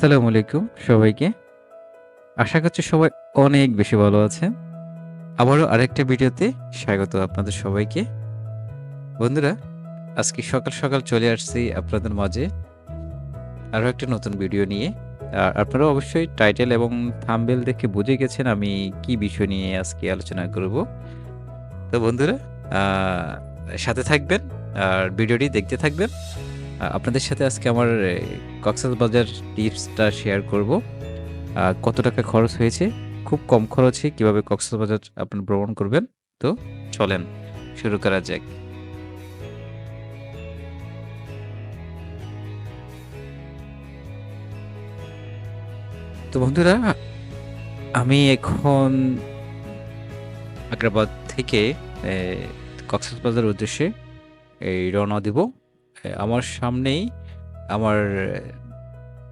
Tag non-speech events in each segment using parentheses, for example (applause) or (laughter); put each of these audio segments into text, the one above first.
আসসালামু আলাইকুম সবাইকে। আশা করছি সবাই অনেক বেশি ভালো আছেন। আবারও আরেকটা ভিডিওতে স্বাগত আপনাদের সবাইকে। বন্ধুরা, আজকে সকাল, সকাল চলে আসছি আপনাদের মাঝে আরও একটা নতুন ভিডিও নিয়ে। আর আপনারা অবশ্যই টাইটেল এবং থাম্বনেইল দেখে বুঝে গেছেন আমি কি বিষয় নিয়ে আজকে আলোচনা করব। তো বন্ধুরা, সাথে থাকবেন আর ভিডিওটি দেখতে থাকবেন। আপনাদের সাথে আজকে আমার কক্সবাজার টিপসটা শেয়ার করব। কত টাকা খরচ হয়েছে, খুব কম খরচে কীভাবে কক্সবাজার আপনি ভ্রমণ করবেন। তো চলেন শুরু করা যাক। তো বন্ধুরা, আমি এখন আগ্রাবাদ থেকে কক্সবাজার উদ্দেশ্যে এই রওনা দিব। আমার সামনেই আমার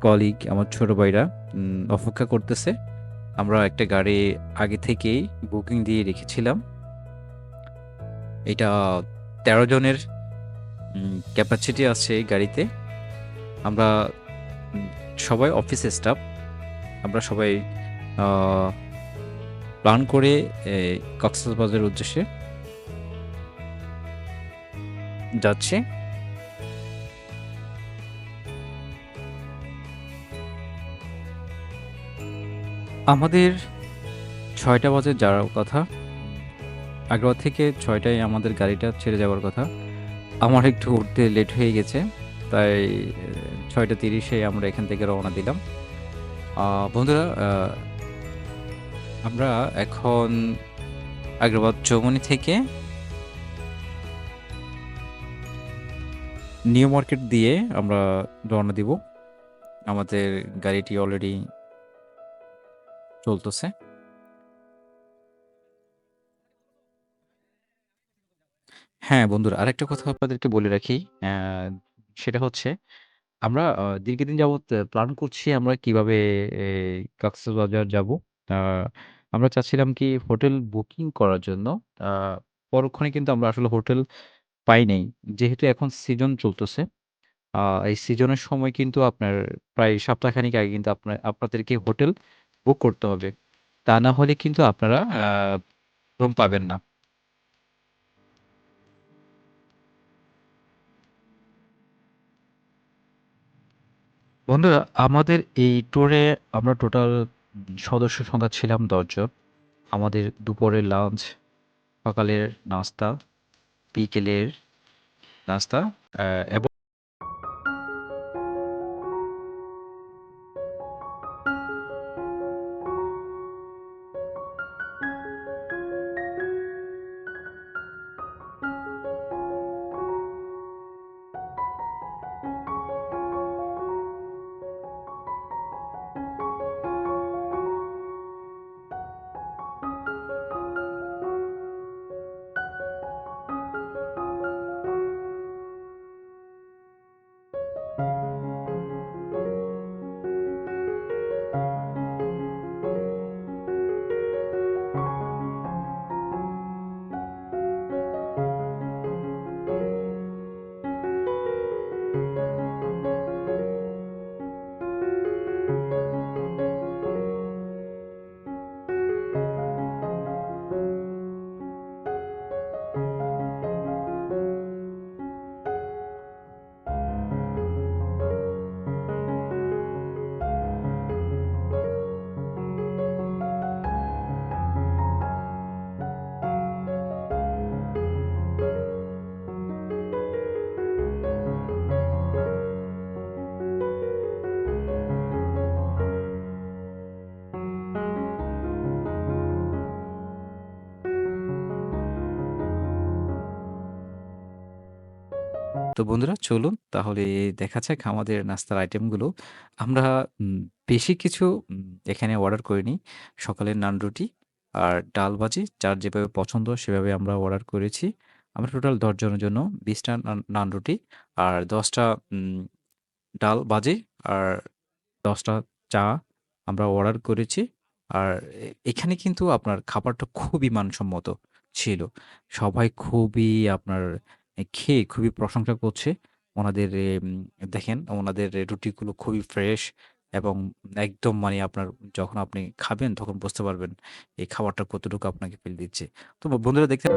কলিগ, আমার ছোট ভাইরা অপেক্ষা করতেছে। আমরা একটা গাড়ি আগে থেকেই বুকিং দিয়ে রেখেছিলাম। এটা ১৩ জনের ক্যাপাসিটি আছে এই গাড়িতে। আমরা সবাই অফিস স্টাফ। আমরা সবাই প্ল্যান করে কক্সবাজারের উদ্দেশ্যে যাচ্ছি। আমাদের ছয়টা বাজে যাওয়ার কথা। আগ্রা থেকে ছয়টায় আমাদের গাড়িটা ছেড়ে যাওয়ার কথা। আমার একটু উঠতে লেট হয়ে গেছে। তাই ছয়টা তিরিশে আমরা এখান থেকে রওনা দিলাম। বন্ধুরা আমরা এখন আগ্রাবাদ চৌমনি থেকে নিউ মার্কেট দিয়ে আমরা রওনা দিব। আমাদের গাড়িটি অলরেডি চলতেছে। হ্যাঁ, বন্ধুরা আরেকটা কথা আপনাদেরকে বলে রাখি। সেটা হচ্ছে আমরা দীর্ঘদিন যাবৎ প্ল্যান করছি আমরা কীভাবে কক্সবাজার যাব। আমরা চাচ্ছিলাম কি হোটেল বুকিং করার জন্য। পরক্ষণে কিন্তু আমরা আসলে হোটেল পাই নাই। যেহেতু এখন সিজন চলতেছে। এই সিজনের সময় কিন্তু আপনার প্রায় সপ্তাহখানেক আগে কিন্তু আপনার আপনাদেরকে হোটেল বুক করতে হবে। তা না হলে কিন্তু আপনারা রুম পাবেন না। বন্ধুরা আমাদের এই ট্যুরে আমরা টোটাল সদস্য সংখ্যা ছিলাম ১০ জন। আমাদের দুপুরের লাঞ্চ, সকালের নাস্তা, বিকেলের নাস্তা এবং তো বন্ধুরা চলুন তাহলে দেখা যাক আমাদের নাস্তার আইটেমগুলো। আমরা বেশি কিছু এখানে অর্ডার করিনি। সকালের নান রুটি আর ডাল ভাজি, যার যেভাবে পছন্দ সেভাবে আমরা অর্ডার করেছি। আমরা টোটাল ১০ জনের জন্য বিশটা নান নান রুটি আর দশটা ডাল ভাজি আর দশটা চা আমরা অর্ডার করেছি। আর এখানে কিন্তু আপনার খাবারটা খুবই মানসম্মত ছিল। সবাই খুবই আপনার খেয়ে খুবই প্রশংসা করছে। ওনাদের দেখেন ওনাদের রুটিগুলো খুবই ফ্রেশ, এবং একদম মানে আপনার যখন আপনি খাবেন তখন বুঝতে পারবেন এই খাবারটা কতটুকু আপনাকে ফিল দিচ্ছে। তো বন্ধুরা দেখতে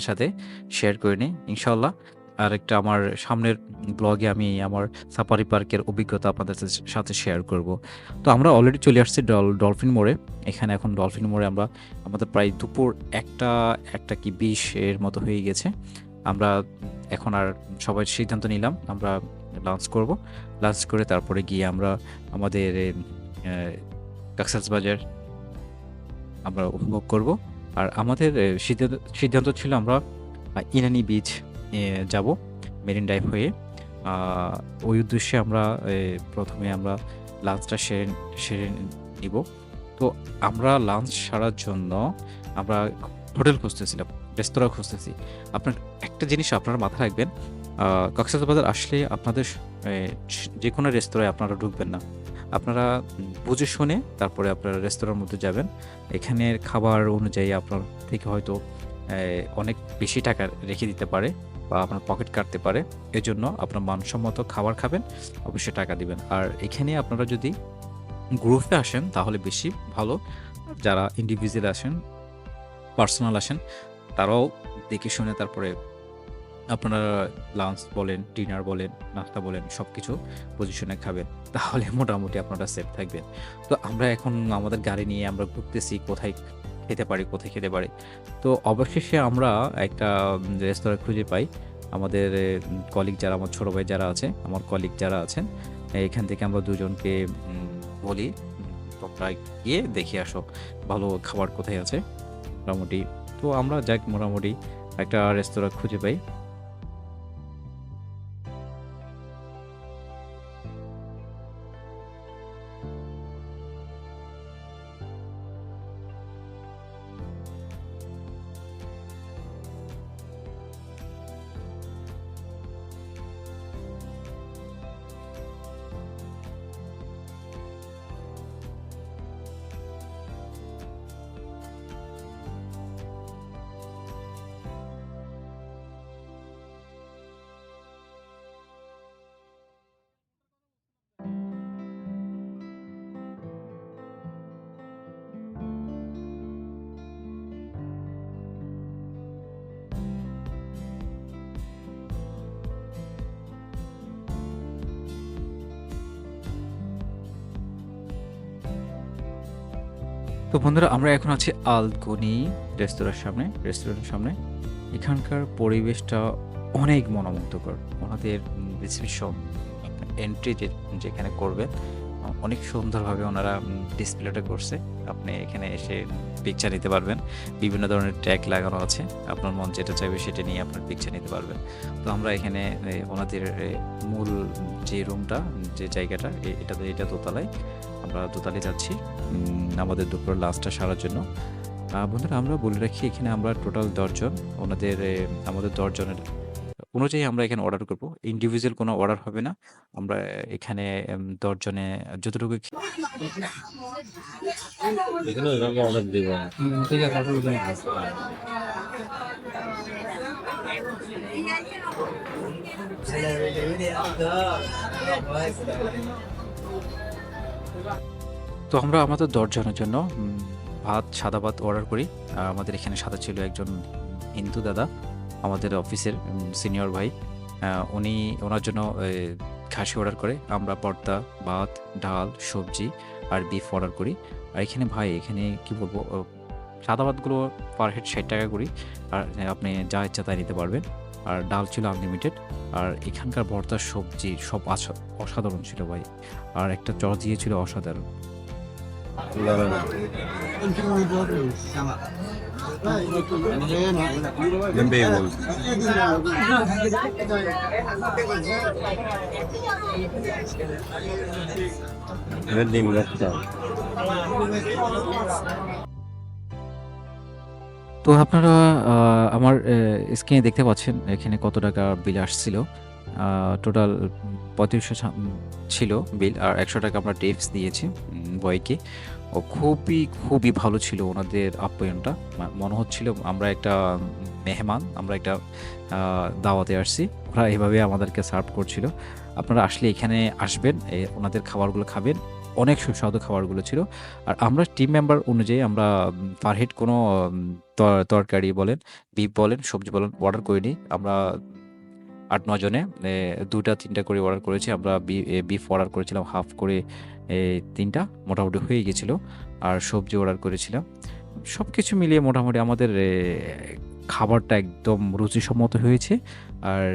আপনাদের সাথে শেয়ার করে নিই ইনশাল্লাহ আর একটা আমার সামনের ব্লগে আমি আমার সাফারি পার্কের অভিজ্ঞতা আপনাদের সাথে শেয়ার করব। তো আমরা অলরেডি চলে আসছি ডল ডলফিন মোড়ে। এখানে এখন ডলফিন মোড়ে আমরা, আমাদের প্রায় দুপুর একটা একটা কি বিশ এর মতো হয়ে গেছে। আমরা এখন আর সবাই সিদ্ধান্ত নিলাম, আমরা লাঞ্চ করব। লাঞ্চ করে তারপরে গিয়ে আমরা আমাদের কাকসাস বাজার আমরা উপভোগ করব। আর আমাদের সিদ্ধান্ত সিদ্ধান্ত ছিল আমরা ইনানি বিচ যাব, মেরিন ড্রাইভ হয়ে। ওই উদ্দেশ্যে আমরা প্রথমে আমরা লাঞ্চটা সেরে সেরে নিব। তো আমরা লাঞ্চ সারার জন্য আমরা হোটেল খুঁজতেছিলাম রেস্তোরাঁ খুঁজতেছি। আপনার, একটা জিনিস আপনারা মাথায় রাখবেন কক্সবাজার আসলে আপনাদের যে কোনো রেস্তোরাঁয় আপনারা ঢুকবেন না। আপনারা বুঝে শুনে তারপরে আপনারা রেস্তোরাঁর মধ্যে যাবেন। এখানের খাবার অনুযায়ী আপনার থেকে হয়তো অনেক বেশি টাকা রেখে দিতে পারে বা আপনার পকেট কাটতে পারে। এজন্য আপনার মানসম্মত খাবার খাবেন, অবশ্যই টাকা দিবেন। আর এখানে আপনারা যদি গ্রুপে আসেন তাহলে বেশি ভালো। যারা ইন্ডিভিজুয়াল আসেন পার্সোনাল আসেন, তারাও দেখে শুনে তারপরে আপনারা লাঞ্চ বলেন ডিনার বলেন, নাস্তা বলেন সব কিছু পজিশনে খাবেন। তাহলে (laughs) মোটামুটি আপনারা সেফ থাকবেন। তো আমরা এখন আমাদের গাড়ি নিয়ে আমরা ঘুরতেছি, কোথায় খেতে পারি, কোথায় খেতে পারি। তো অবশেষে আমরা একটা রেস্তোরাঁ খুঁজে পাই। আমাদের কলিগ যারা, আমার ছোটো ভাই যারা আছে, আমার কলিগ যারা আছেন, এখান থেকে আমরা দুজনকে বলি তোমরা গিয়ে দেখে আসো, ভালো খাবার কোথায় আছে? মোটামুটি। তো আমরা যাক মোটামুটি একটা রেস্তোরাঁ খুঁজে পাই। তো বন্ধুরা, আমরা এখন আছি আলকনি রেস্তোরাঁর সামনে, রেস্টুরেন্টের সামনে। এখানকার পরিবেশটা অনেক মনোমুগ্ধকর। ওনাদের রিসেপশন এন্ট্রি যেখানে করবে অনেক সুন্দরভাবে ওনারা ডিসপ্লেটা করছে। আপনি এখানে এসে পিকচার নিতে পারবেন। বিভিন্ন ধরনের ট্যাগ লাগানো আছে। আপনার মন যেটা চাইবে সেটা নিয়ে আপনার পিকচার নিতে পারবেন। তো আমরা এখানে ওনাদের মূল যে রুমটা যে জায়গাটা এটা এটা দোতলায় আমরা দোতলায় যাচ্ছি। আমাদের দুপুর লাস্টটা সারার জন্য। বন্ধুরা, আমরা বলে রাখি, এখানে আমরা টোটাল দশজন। ওনাদের আমাদের দশজনের অনুযায়ী আমরা এখানে অর্ডার করব। ইন্ডিভিজুয়াল কোনো অর্ডার হবে না। আমরা এখানে দশজনে যতটুকু তো আমরা আমাদের দশজনের জন্য ভাত সাদা ভাত অর্ডার করি। আমাদের এখানে সাদা ছিল একজন হিন্দু দাদা। আমাদের অফিসের সিনিয়র ভাই উনি ওনার জন্য খাসি অর্ডার করে আমরা পর্দা, ভাত, ডাল, সবজি আর বিফ অর্ডার করি। আর এখানে ভাই, এখানে কি বলব সাদা ভাতগুলো পার হেড ষাট টাকা করি। আর আপনি যা ইচ্ছা তাই নিতে পারবেন। আর ডাল ছিল আনলিমিটেড। আর এখানকার ভর্তা, সবজি সব অসাধারণ ছিল ভাই। আর একটা চর দিয়েছিল অসাধারণ। রাখতে তো আপনারা আমার স্ক্রিনে দেখতে পাচ্ছেন, এখানে কত টাকা বিল আসছিল। টোটাল পঁয়ত্রিশশো ছিল বিল আর একশো টাকা আমরা টিপস দিয়েছি বয়কে ও খুবই খুবই ভালো ছিল ওনাদের আপ্যায়নটা। মনে হচ্ছিল আমরা একটা মেহমান, আমরা একটা দাওয়াতে আসছি। ওরা এভাবে আমাদেরকে সার্ভ করছিল। আপনারা আসলে এখানে আসবেন ওনাদের খাবারগুলো খাবেন। অনেক সুস্বাদু খাবারগুলো ছিল। আর আমরা টিম মেম্বার অনুযায়ী আমরা পার হেড কোনো তরকারি বলেন বিফ বলেন, সবজি বলেন অর্ডার করিনি। আমরা আট নজনে দুটা তিনটা করে অর্ডার করেছি। আমরা বিফ অর্ডার করেছিলাম হাফ করে তিনটা, মোটামুটি হয়ে গেছিল। আর সবজি অর্ডার করেছিলাম। সব কিছু মিলিয়ে মোটামুটি আমাদের খাবারটা একদম রুচিসম্মত হয়েছে। আর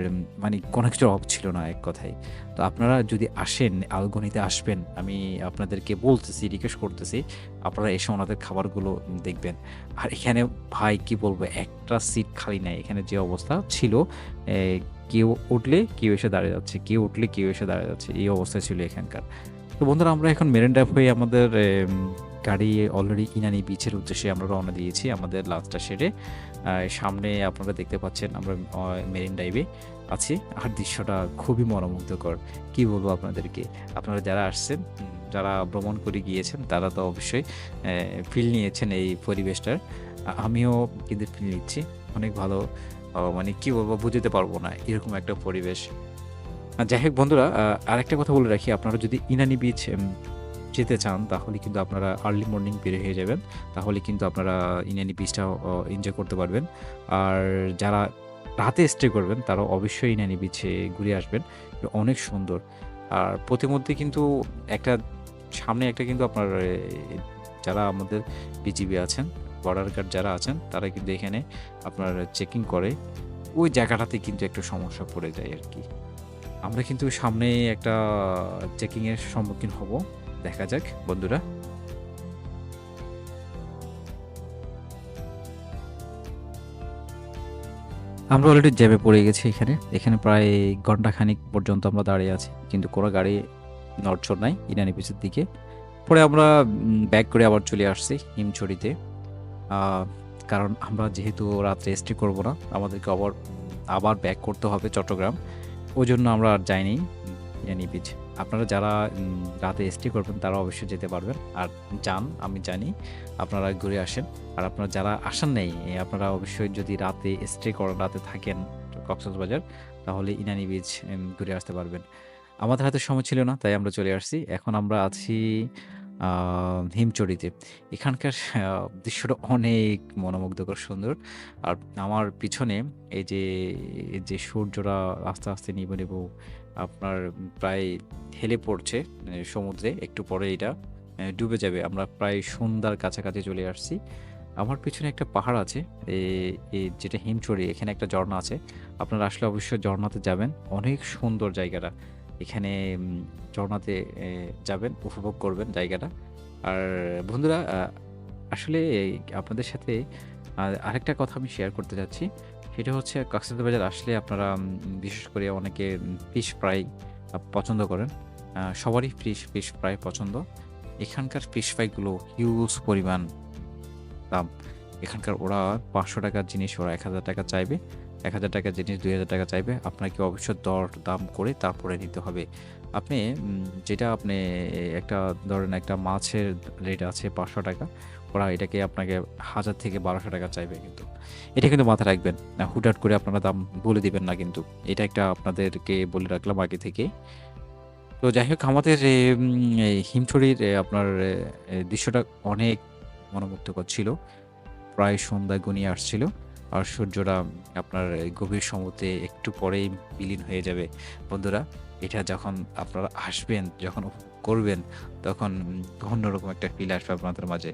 মানে কোনো কিছুর অভাব ছিল না এক কথায়। তো আপনারা যদি আসেন, আলগনিতে আসবেন, আমি আপনাদেরকে বলতেছি রিকোয়েস্ট করতেছি, আপনারা এসে ওনাদের খাবারগুলো দেখবেন। আর এখানে ভাই, কি বলব, একটা সিট খালি নাই। এখানে যে অবস্থা ছিল কেউ উঠলে কেউ এসে দাঁড়িয়ে যাচ্ছে, কেউ উঠলে কেউ এসে দাঁড়িয়ে যাচ্ছে, এই অবস্থা ছিল এখানকার। তো বন্ধুরা, আমরা এখন মেরেন ড্রাইভ হয়ে আমাদের গাড়ি অলরেডি ইনানি বিচের উদ্দেশ্যে আমরা রওনা দিয়েছি আমাদের লাস্টটা সেরে সামনে আপনারা দেখতে পাচ্ছেন আমরা মেরিন ড্রাইভে আছি। আর দৃশ্যটা খুবই মনোমুগ্ধকর। কি বলব আপনাদেরকে? আপনারা যারা আসছেন যারা ভ্রমণ করে গিয়েছেন, তারা তো অবশ্যই ফিল নিয়েছেন এই পরিবেশটার। আমিও কিন্তু ফিল নিচ্ছি। অনেক ভালো মানে কি বলব, বুঝতে পারব না, এরকম একটা পরিবেশ। যাই হোক বন্ধুরা আরেকটা কথা বলে রাখি, আপনারা যদি ইনানি বিচ যেতে চান, তাহলে কিন্তু আপনারা আর্লি মর্নিং বের হয়ে যাবেন। তাহলে কিন্তু আপনারা ইনানি বিচটা এনজয় করতে পারবেন। আর যারা রাতে স্টে করবেন, তারা অবশ্যই ইনানি বিচে ঘুরে আসবেন। অনেক সুন্দর। আর প্রতিমধ্যে কিন্তু একটা, সামনে একটা কিন্তু আপনার যারা আমাদের বিজিবি আছেন বর্ডার গার্ড যারা আছেন, তারা কিন্তু এখানে আপনার চেকিং করে। ওই জায়গাটাতে কিন্তু একটু সমস্যা পড়ে যায় আর কি। আমরা কিন্তু সামনে একটা চেকিংয়ের সম্মুখীন হব। দেখা যাক, বন্ধুরা। আমরা অলরেডি জ্যামে পড়ে গেছি এখানে। এখানে প্রায় ঘণ্টা খানিক পর্যন্ত আমরা দাঁড়িয়ে আছি। কিন্তু কোনো গাড়ি নড়চড় নাই, ইনানি পিছের দিকে। পরে আমরা ব্যাক করে আবার চলে আসছি হিমছড়িতে। কারণ আমরা যেহেতু রাত্রে স্টে করব না, আমাদেরকে আবার আবার ব্যাক করতে হবে চট্টগ্রাম। ওই জন্য আমরা আর যাইনি ইনানি বিচ আপনারা যারা রাতে স্টে করবেন, তারা অবশ্যই যেতে পারবেন। আর যান, আমি জানি, আপনারা ঘুরে আসেন। আর আপনারা যারা আসেন নেই আপনারা অবশ্যই যদি রাতে স্টে করেন রাতে থাকেন কক্সবাজার, তাহলে ইনানি বিচ ঘুরে আসতে পারবেন। আমাদের হাতে সময় ছিল না, তাই আমরা চলে আসছি। এখন আমরা আছি হিমচড়িতে এখানকার দৃশ্যটা অনেক মনোমুগ্ধকর সুন্দর। আর আমার পিছনে এই যে যে সূর্যটা আস্তে আস্তে নিবে নেব আপনার প্রায় হেলে পড়ছে সমুদ্রে, একটু পরে এটা ডুবে যাবে। আমরা প্রায় সন্ধ্যার কাছাকাছি চলে আসছি। আমার পিছনে একটা পাহাড় আছে যেটা হিমচড়ি এখানে একটা ঝর্ণা আছে। আপনারা আসলে অবশ্যই ঝর্ণাতে যাবেন। অনেক সুন্দর জায়গাটা। এখানে ঝর্ণাতে যাবেন, উপভোগ করবেন জায়গাটা। আর বন্ধুরা আসলে আপনাদের সাথে আরেকটা কথা আমি শেয়ার করতে যাচ্ছি। সেটা হচ্ছে কক্সবাজার আসলে আপনারা বিশেষ করে অনেকে ফিশ ফ্রাই পছন্দ করেন। সবারই ফিশ ফিশ ফ্রাই পছন্দ। এখানকার ফিশ ফ্রাইগুলো হিউজ পরিমাণ দাম। এখানকার ওরা পাঁচশো টাকার জিনিস, ওরা এক হাজার টাকা চাইবে। এক হাজার টাকার জিনিস, দুই হাজার টাকা চাইবে। আপনাকে অবশ্যই দর দাম করে তারপরে নিতে হবে। আপনি যেটা আপনি একটা ধরেন একটা মাছের রেট আছে পাঁচশো টাকা, ওরা এটাকে আপনাকে হাজার থেকে বারোশো টাকা চাইবে কিন্তু। এটা কিন্তু মাথায় রাখবেন। না, হুটহাট করে আপনারা দাম বলে দিবেন না কিন্তু। এটা একটা আপনাদেরকে বলে রাখলাম আগে থেকে তো যাই হোক, আমাদের হিমছড়ির আপনার দৃশ্যটা অনেক মনোমুগ্ধকর ছিল। প্রায় সন্ধ্যা গনিয়ে আসছিল। আর সূর্যটা আপনার গভীর সমুদ্রে একটু পরেই বিলীন হয়ে যাবে। বন্ধুরা, এটা যখন আপনারা আসবেন, যখন করবেন, তখন অন্যরকম একটা ফিল আসবে আপনাদের মাঝে।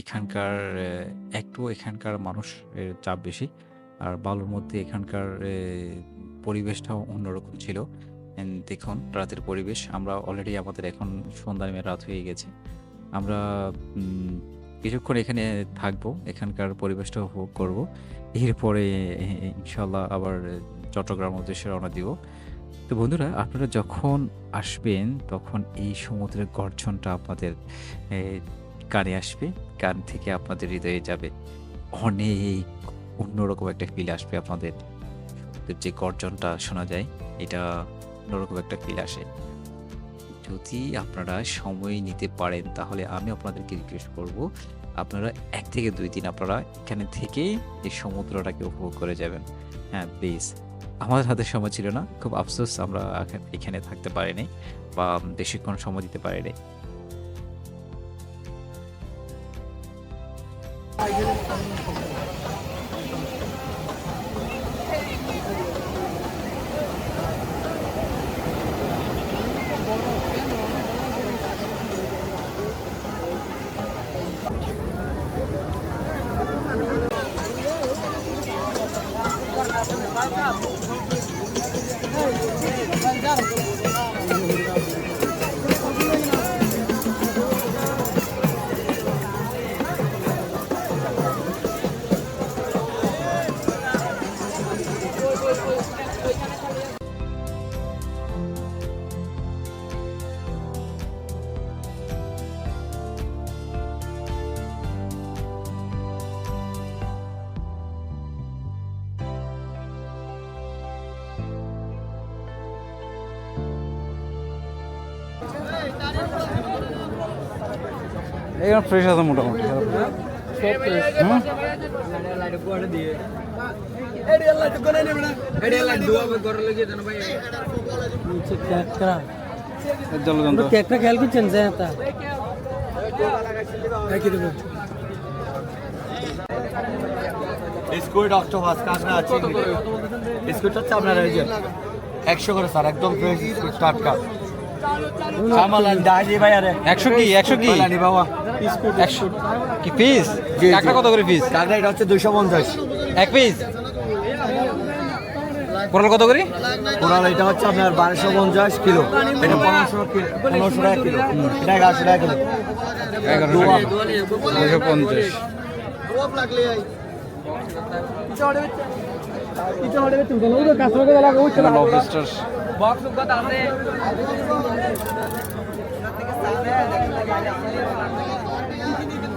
এখানকার একটু এখানকার মানুষের চাপ বেশি। আর বালুর মধ্যে এখানকার পরিবেশটাও অন্যরকম ছিল। দেখুন, রাতের পরিবেশ। আমরা অলরেডি আমাদের এখন সন্ধ্যা নেমে রাত হয়ে গেছে। আমরা কিছুক্ষণ এখানে থাকব, এখানকার পরিবেশটা উপভোগ করব। এরপরে ইনশাল্লাহ আবার চট্টগ্রাম উদ্দেশ্যে রওনা দিব। তো বন্ধুরা, আপনারা যখন আসবেন, তখন এই সমুদ্রের গর্জনটা আপনাদের কানে আসবে, কান থেকে আপনাদের হৃদয়ে যাবে। অনেক অন্যরকম একটা ফিল আসবে আপনাদের। যে গর্জনটা শোনা যায়, এটা অন্যরকম একটা ফিল আসে। যদি আপনারা সময় নিতে পারেন, তাহলে আমি আপনাদেরকে রিকোয়েস্ট করব, আপনারা এক থেকে দুই দিন আপনারা এখানে থেকে এই সমুদ্রটাকে উপভোগ করে যাবেন। হ্যাঁ প্লিজ আমাদের হাতে সময় ছিল না, খুব আফসোস, আমরা এখা- এখানে থাকতে পারিনি বা বেশিক্ষণ সময় দিতে পারিনি। এখানে ফ্রেশ আছে মোটামুটি। খেয়াল করছেন যে অক্টোপাস কাঁকড়া স্কুইড হচ্ছে আপনার এই যে একশো করে স্যার একদম টাটকা। ভাই আরে। একশো কি একশো কি? বাবা। একশো কি পিস। কাঁকড়া কত করে পিস কাঁকড়া এটা হচ্ছে দুইশো পঞ্চাশ। এক পিস কোরাল কত করে? কোরাল এটা হচ্ছে আপনার বারোশো পঞ্চাশ কিলো। এটা পনেরোশো পনেরোশো টাকা কিলো। এটা এগারোশো টাকা কিলো। এগারোশো দোয়া। দুশো পঞ্চাশ।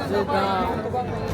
কাঁচা লবস্টার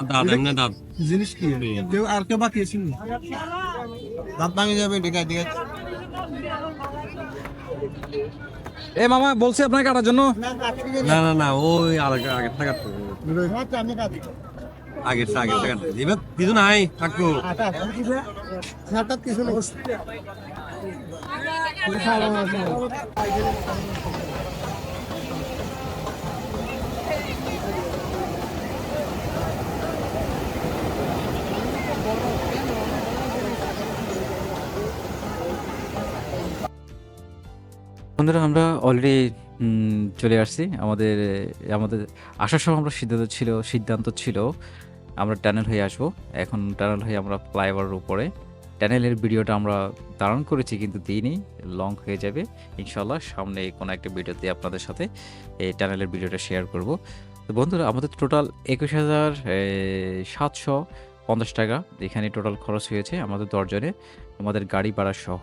দাঁত এমনি দাঁত জিনিস কি? কেউ আর কেউ বাকি আছে দাঁত ভাঙে যাবে ঠিক আছে এ মামা বলছি আপনাকে কাটার জন্য। না না না ওই আগে আগের টাকা আগের আগের টাকা এবার কিছু নাই থাকব। কিছু বন্ধুরা, আমরা অলরেডি চলে আসছি। আমাদের আমাদের আসার সময় আমরা সিদ্ধান্ত ছিল সিদ্ধান্ত ছিল, আমরা টানেল হয়ে আসব। এখন টানেল হয়ে আমরা ফ্লাইওভারের উপরে। টানেলের ভিডিওটা আমরা ধারণ করেছি, কিন্তু দিইনি। লং হয়ে যাবে। ইনশাল্লাহ সামনে কোনো একটা ভিডিওতে আপনাদের সাথে এই টানেলের ভিডিওটা শেয়ার করব। তো বন্ধুরা, আমাদের টোটাল একুশ হাজার সাতশো পঞ্চাশ টাকা। এখানে টোটাল খরচ হয়েছে আমাদের দশজনে আমাদের গাড়ি ভাড়া সহ